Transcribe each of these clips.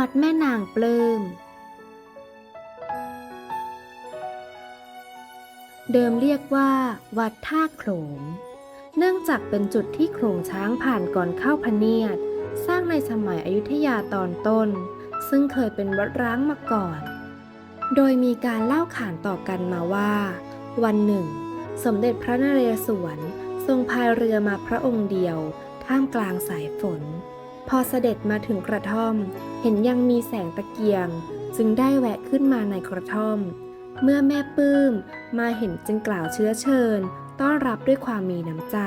วัดแม่นางปลื้ม เดิมเรียกว่า วัดท่าโขลง เนื่องจากเป็นจุดที่โขลงช้างผ่านก่อนเข้าพเนียด สร้างในสมัยอยุธยาตอนต้น ซึ่งเคยเป็นวัดร้างมาก่อน โดยมีการเล่าขานต่อกันมาว่า วันหนึ่ง สมเด็จพระนเรศวรทรงพายเรือมาพระองค์เดียว ท่ามกลางสายฝน พอเสด็จมาถึงกระท่อม เห็นยังมีแสงตะเกียง จึงได้แวะขึ้นมาในกระท่อม เมื่อแม่ปื้มมาเห็นจึงกล่าวเชื้อเชิญ ต้อนรับด้วยความมีน้ำใจ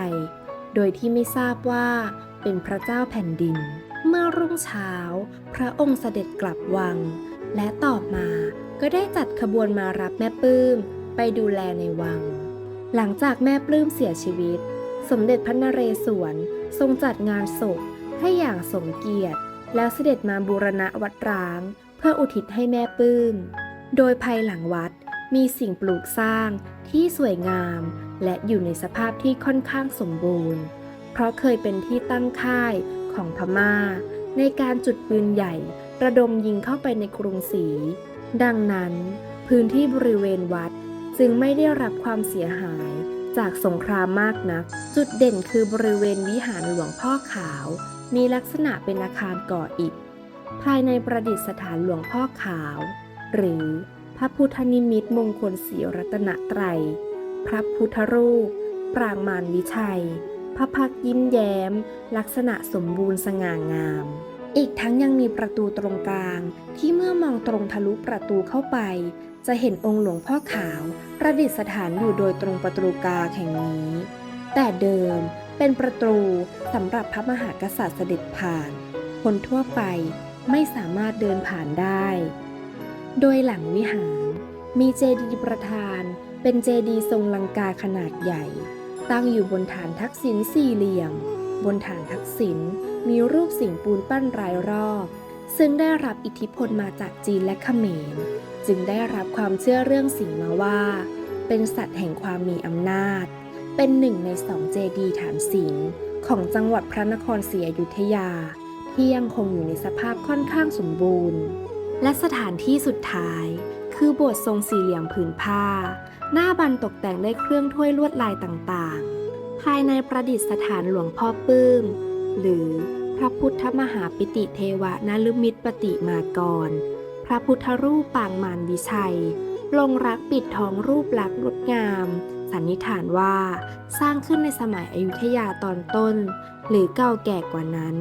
โดยที่ไม่ทราบว่าเป็นพระเจ้าแผ่นดิน เมื่อรุ่งเช้า พระองค์เสด็จกลับวัง และต่อมาก็ได้จัดขบวนมารับแม่ปื้มไปดูแลในวัง หลังจากแม่ปลื้มเสียชีวิต สมเด็จพระนเรศวรทรงจัดงานศพ ให้อย่างสมเกียรติ แล้วเสด็จมาบูรณะวัดร้าง เพื่ออุทิศให้แม่ปื้ม โดยภายหลังวัดมีสิ่งปลูกสร้างที่สวยงาม และอยู่ในสภาพที่ค่อนข้างสมบูรณ์ เพราะเคยเป็นที่ตั้งค่ายของพม่า ในการจุดปืนใหญ่ระดมยิงเข้าไปในกรุงศรี ดังนั้น พื้นที่บริเวณวัดจึงไม่ได้รับความเสียหาย จากสงครามมากนัก จุดเด่นคือบริเวณวิหารหลวงพ่อขาว มีลักษณะเป็นอาคารก่ออิฐ ภายในประดิษฐานหลวงพ่อขาว หรือพระพุทธนิมิตมงคลสีรัตนตรัยพระพุทธรูป ปรางมารวิชัย พระพักยิ้มแย้ม ลักษณะสมบูรณ์สง่างาม อีกทั้งยังมีประตูตรงกลาง ที่เมื่อมองตรงทะลุประตูเข้าไป จะเห็นองค์หลวงพ่อขาวประดิษฐานอยู่โดยตรงประตูกลางแห่งนี้ แต่เดิมเป็นประตูสำหรับพระมหากษัตริย์เสด็จผ่าน คนทั่วไปไม่สามารถเดินผ่านได้ โดยหลังวิหารมีเจดีย์ประธานเป็นเจดีย์ทรงลังกาขนาดใหญ่ ตั้งอยู่บนฐานทักษิณสี่เหลี่ยม บนฐานทักษิณมีรูปสิงปูนปั้นรายรอบ ซึ่งได้รับอิทธิพลมาจากจีนและเขมร จึงได้รับความเชื่อเรื่องสิงมาว่า เป็นสัตว์แห่งความมีอำนาจ เป็นหนึ่งในสองเจดีย์ฐานสิงของจังหวัดพระนครศรีอยุธยา ที่ยังคงอยู่ในสภาพค่อนข้างสมบูรณ์ และสถานที่สุดท้าย คือโบสถ์ทรงสี่เหลี่ยมผืนผ้า หน้าบันตกแต่งด้วยเครื่องถ้วยลวดลายต่างๆ ภายในประดิษฐานหลวงพ่อปื้ม หรือพระพุทธมหาปิติเทวนลุมิตรปฏิมากร พระพุทธรูปปางมารวิชัย ลงรักปิดทองรูปลักษณ์งดงาม สันนิษฐานว่าสร้างขึ้นในสมัยอยุธยาตอนต้น หรือเก่าแก่กว่านั้น